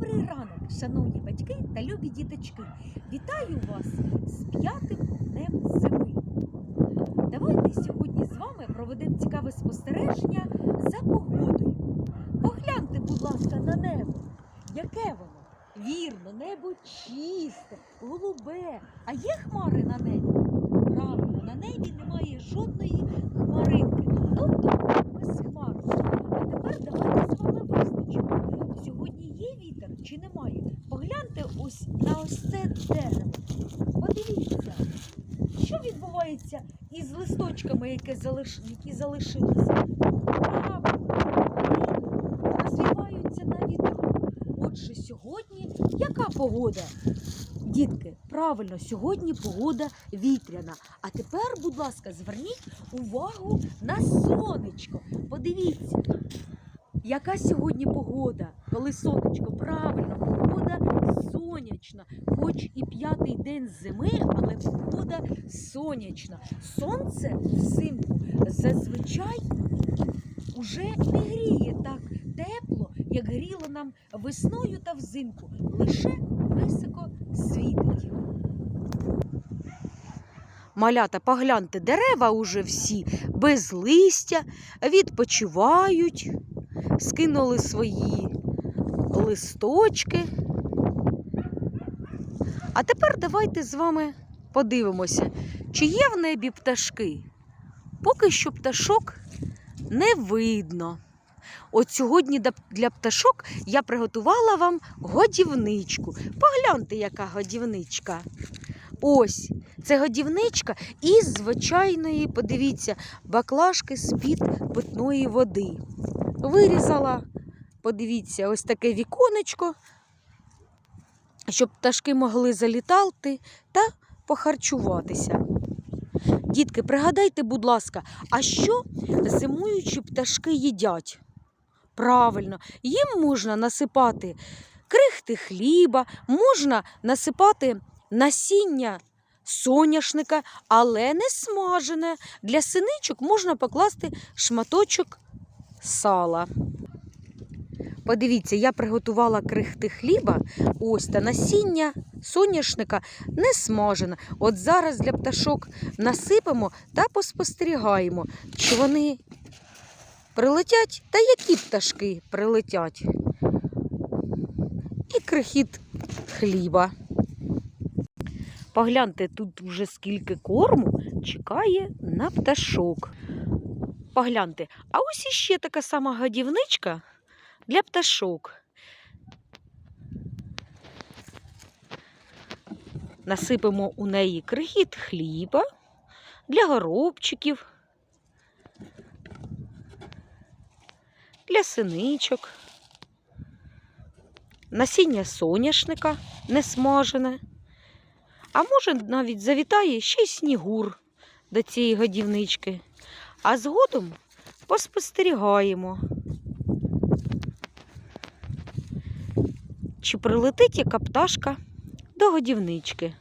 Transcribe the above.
Добрий ранок, шановні батьки та любі діточки. Вітаю вас з п'ятим днем зими. Давайте сьогодні з вами проведемо цікаве спостереження за погодою. Погляньте, будь ласка, на небо. Яке воно? Вірно, небо чисте, голубе. А є хмари на небі? Правильно, на небі немає жодної хмаринки. Тобто безхмарно. А тепер давайте з вами визначимо. Сьогодні є вітер чи немає? Погляньте ось на ось це дерево. Подивіться, що відбувається із листочками, які, залиш... які залишилися. Вони розвиваються на вітру. Отже, сьогодні яка погода? Дітки, правильно, сьогодні погода вітряна. А тепер, будь ласка, зверніть увагу на сонечко. Подивіться, яка сьогодні погода, коли сонечко, правильно, сонячна. Хоч і п'ятий день зими, але погода сонячна. Сонце взимку зазвичай уже не гріє так тепло, як гріло нам весною та взимку. Лише високо світить. Малята, погляньте, дерева уже всі без листя, відпочивають, скинули свої листочки. А тепер давайте з вами подивимося, чи є в небі пташки. Поки що пташок не видно. От сьогодні для пташок я приготувала вам годівничку. Погляньте, яка годівничка. Ось, це годівничка із звичайної, подивіться, баклажки з-під питної води. Вирізала, подивіться, ось таке віконечко, щоб пташки могли залітати та похарчуватися. Дітки, пригадайте, будь ласка, а що зимуючі пташки їдять? Правильно, їм можна насипати крихти хліба, можна насипати насіння соняшника, але не смажене. Для синичок можна покласти шматочок сала. Подивіться, я приготувала крихти хліба, ось та насіння соняшника не смажене. От зараз для пташок насипемо та поспостерігаємо, чи вони прилетять та які пташки прилетять. І крихіт хліба. Погляньте, тут вже скільки корму чекає на пташок. Погляньте, а ось іще така сама годівничка для пташок. Насипемо у неї крихіт хліба для горобчиків, для синичок, насіння соняшника несмажене. А може, навіть завітає ще й снігур до цієї годівнички. А згодом поспостерігаємо, чи прилетить яка пташка до годівнички.